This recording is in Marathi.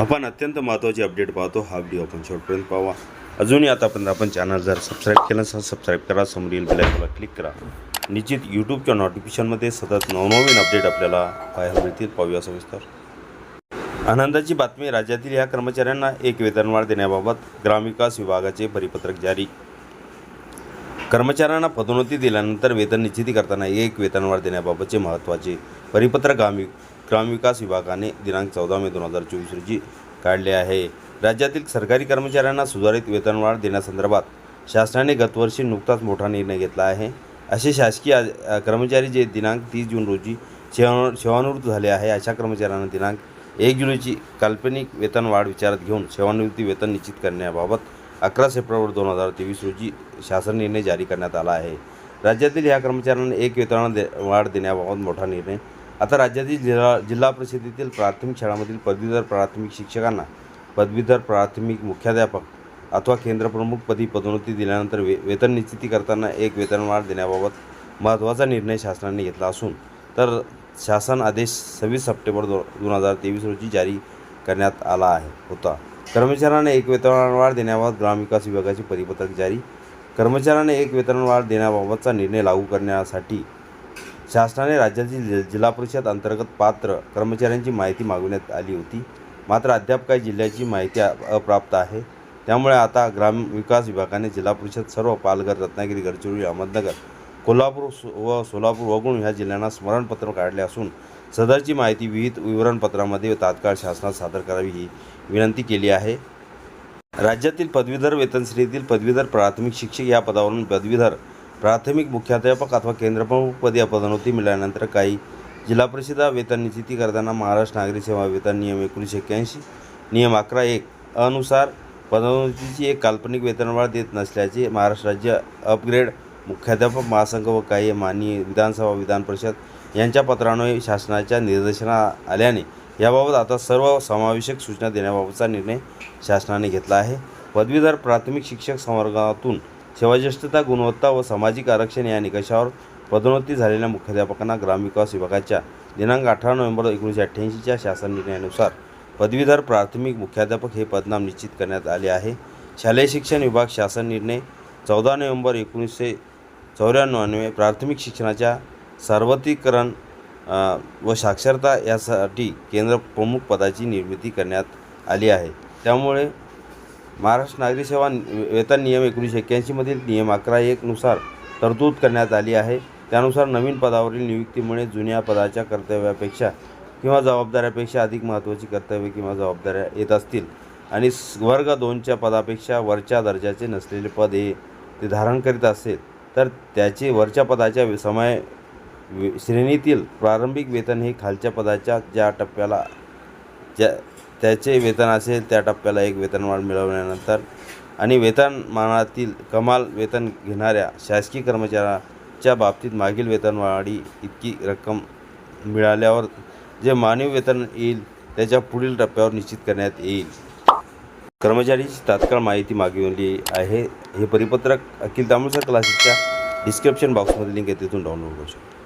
आपण अत्यंत महत्त्वाची अपडेट पाहतो. हा व्हिडिओ आपण शेवटपर्यंत पाहावा अजूनही आतापर्यंत आपण चॅनल जर सबस्क्राईब केलं नसेल सबस्क्राईब करा. समोरील बेलायकॉनला क्लिक करा. निश्चित यूट्यूबच्या नोटिफिकेशनमध्ये सतत नवनवीन अपडेट आपल्याला पाहायला मिळतील. पाहूया सविस्तर. आनंदाची बातमी राज्यातील या कर्मचाऱ्यांना एक वेतनवाढ देण्याबाबत ग्रामविकास विभागाचे परिपत्रक जारी. कर्मचाऱ्यांना पदोन्नती दिल्यानंतर वेतन निश्चिती करताना एक वेतनवाढ देण्याबाबतचे महत्त्वाचे परिपत्रक ग्रामी ग्रामविकास विभागाने दिनांक चौदा मे दोन हजार चोवीस रोजी काढले आहे. राज्यातील सरकारी कर्मचाऱ्यांना सुधारित वेतनवाढ देण्यासंदर्भात शासनाने गतवर्षी नुकताच मोठा निर्णय घेतला आहे. असे शासकीय कर्मचारी जे दिनांक तीस जून रोजी सेवा सेवानिवृत्त झाले आहे अशा कर्मचाऱ्यांना दिनांक एक जुलैची काल्पनिक वेतनवाढ विचारात घेऊन सेवानिवृत्ती वेतन निश्चित करण्याबाबत अकरा सप्टेंबर दोन हजार तेवीस रोजी शासन निर्णय जारी करण्यात आला आहे. राज्यातील या कर्मचाऱ्यांना एक वेतन दे वाढ देण्याबाबत मोठा निर्णय आता राज्यातील जिल्हा जिल्हा परिषदेतील प्राथमिक शाळांमधील पदवीधर प्राथमिक शिक्षकांना पदवीधर प्राथमिक मुख्याध्यापक अथवा केंद्रप्रमुखपदी पदोन्नती दिल्यानंतर वे वेतन निश्चिती करताना एक वेतनवाढ देण्याबाबत महत्त्वाचा निर्णय शासनाने घेतला असून तर शासन आदेश सव्वीस सप्टेंबर दो दोन हजार तेवीस रोजी जारी करण्यात आला आहे होता. कर्मचाऱ्यांना एक वेतनवाढ देण्याबाबत ग्रामविकास विभागाचे परिपत्रक जारी. कर्मचाऱ्यांना एक वेतनवाढ देण्याबाबतचा निर्णय लागू करण्यासाठी शासनाने राज्यातील जि- जिल्हा परिषद अंतर्गत पात्र कर्मचाऱ्यांची माहिती मागवण्यात आली होती. मात्र अद्याप काही जिल्ह्याची माहिती अप्राप्त आहे. त्यामुळे आता ग्रामविकास विभागाने जिल्हा परिषद सर्व पालघर रत्नागिरी गडचिरोली अहमदनगर कोल्हापूर सो- व सोलापूर वगळून ह्या जिल्ह्यांना स्मरणपत्र काढले असून सदरची माहिती विहित विवरणपत्रामध्ये तात्काळ शासनात सादर करावी ही विनंती केली आहे. राज्यातील पदवीधर वेतनश्रेणीतील पदवीधर प्राथमिक शिक्षक या पदावरून पदवीधर प्राथमिक मुख्याध्यापक अथवा केंद्रप्रमुखपदी पदोन्नती मिळाल्यानंतर काही जिल्हा परिषदा वेतन निश्चिती करताना महाराष्ट्र नागरी सेवा वेतन नियम एकोणीसशे एक्क्याऐंशी नियम अकरा एक अनुसार पदोन्नतीची एक काल्पनिक वेतनवाढ देत नसल्याचे महाराष्ट्र राज्य अपग्रेड मुख्याध्यापक महासंघ व काही माननीय विधानसभा विधान परिषद यांच्या पत्रान्वये शासनाच्या निर्देशना आल्याने याबाबत आता सर्व समावेशक सूचना देण्याबाबतचा निर्णय शासनाने घेतला आहे. पदवीधर प्राथमिक शिक्षक संवर्गातून सेवाज्येष्ठता गुणवत्ता व सामाजिक आरक्षण या निकषावर पदोन्नती झालेल्या मुख्याध्यापकांना ग्रामविकास विभागाच्या दिनांक अठरा नोव्हेंबर एकोणीसशे अठ्ठ्याऐंशीच्या शासन निर्णयानुसार पदवीधर प्राथमिक मुख्याध्यापक हे पदनाम निश्चित करण्यात आले आहे. शालेय शिक्षण विभाग शासन निर्णय चौदा नोव्हेंबर एकोणीसशे चौऱ्याण्णव प्राथमिक शिक्षणाच्या सार्वत्रिकरण व साक्षरता यासाठी केंद्र प्रमुख पदाची निर्मिती करण्यात आली आहे. त्यामुळे महाराष्ट्र नागरी सेवा वेतन नियम एकोणीसशे एक्क्याऐंशीमधील नियम अकरा एकनुसार तरतूद करण्यात आली आहे. त्यानुसार नवीन पदावरील नियुक्तीमुळे जुन्या पदाच्या कर्तव्यापेक्षा किंवा जबाबदाऱ्यापेक्षा अधिक महत्त्वाची कर्तव्ये किंवा जबाबदाऱ्या येत असतील आणि वर्ग दोनच्या पदापेक्षा वरच्या दर्जाचे नसलेले पद हे ते धारण करीत असेल तर त्याचे वरच्या पदाच्या समय श्रेणीतील प्रारंभिक वेतन हे खालच्या पदाच्या ज्या टप्प्याला ज्या त्याचे वेतन असेल त्या टप्प्याला एक वेतनवाढ मिळवल्यानंतर आणि वेतनमानातील कमाल वेतन घेणाऱ्या शासकीय कर्मचाऱ्याच्या बाबतीत मागील वेतनवाढी इतकी रक्कम मिळाल्यावर जे मानवी वेतन येईल त्याच्या पुढील टप्प्यावर निश्चित करण्यात येईल. कर्मचारीची तात्काळ माहिती मागवली आहे. हे परिपत्रक अखिल तामिळसर क्लासेसच्या डिस्क्रिप्शन बॉक्समध्ये लिंक आहे तिथून डाउनलोड करू शकतो.